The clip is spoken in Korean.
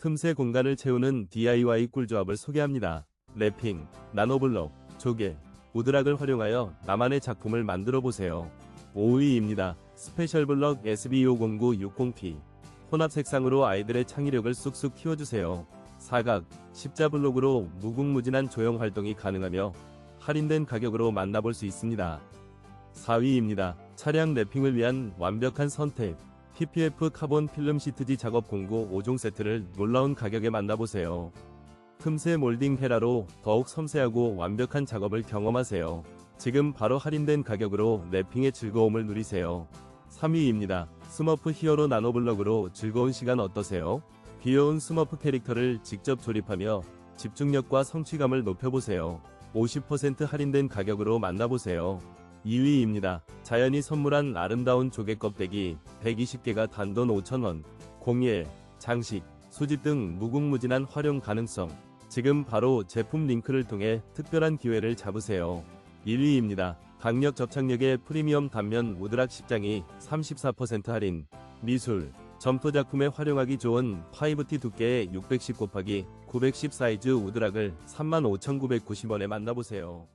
틈새 공간을 채우는 DIY 꿀조합을 소개합니다. 랩핑, 나노블럭, 조개, 우드락을 활용하여 나만의 작품을 만들어 보세요. 5위입니다. 스페셜 블럭 SB50960P 혼합 색상으로 아이들의 창의력을 쑥쑥 키워주세요. 사각, 십자 블록으로 무궁무진한 조형 활동이 가능하며 할인된 가격으로 만나볼 수 있습니다. 4위입니다. 차량 랩핑을 위한 완벽한 선택. PPF 카본 필름 시트지 작업 공구 5종 세트를 놀라운 가격에 만나보세요. 틈새 몰딩 헤라로 더욱 섬세하고 완벽한 작업을 경험하세요. 지금 바로 할인된 가격으로 랩핑의 즐거움을 누리세요. 3위입니다. 스머프 히어로 나노블럭으로 즐거운 시간 어떠세요? 귀여운 스머프 캐릭터를 직접 조립하며 집중력과 성취감을 높여보세요. 50% 할인된 가격으로 만나보세요. 2위입니다. 자연이 선물한 아름다운 조개 껍데기 120개가 단돈 5,000원. 공예, 장식, 수집 등 무궁무진한 활용 가능성. 지금 바로 제품 링크를 통해 특별한 기회를 잡으세요. 1위입니다. 강력 접착력의 프리미엄 단면 우드락 십장이 34% 할인. 미술, 점토 작품에 활용하기 좋은 5T 두께의 610 곱하기 910 사이즈 우드락을 35,990원에 만나보세요.